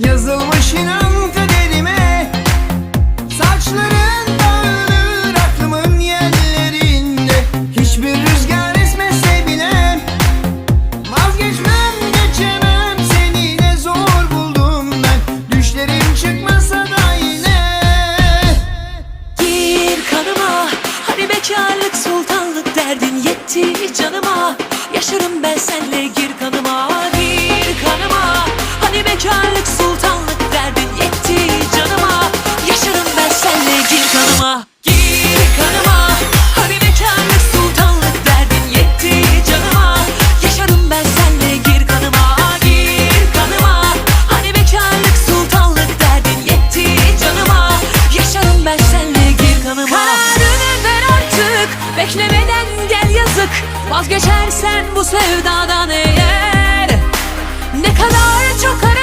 Yazılmış inan kaderime Saçların dağılır aklımın yerlerinde. Hiçbir rüzgar esmese bile Vazgeçmem geçemem. Seni ne zor buldum ben Düşlerim çıkmasa da yine. Gir kanıma Hani bekarlık sultanlık derdin yetti canıma. Yaşarım ben senle gir yanıma Kararını ver artık. Beklemeden gel yazık. Vazgeçersen bu sevdadan eğer. Ne kadar çok